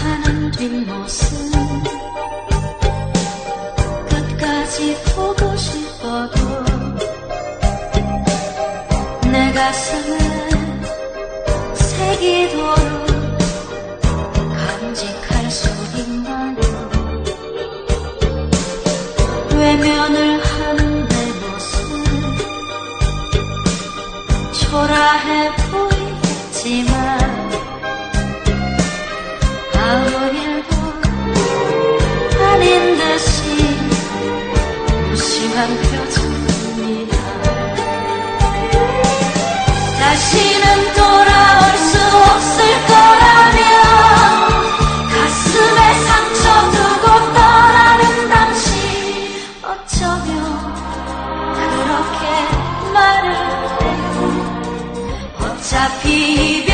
사는 뒷모습. 끝까지 보고 싶어도 내 가슴은 새기도록 삼켜줍니다. 다시는 돌아올 수 없을 거라며 가슴에 상처 두고 떠나는 당신 어쩌면 그렇게 말을 해도 어차피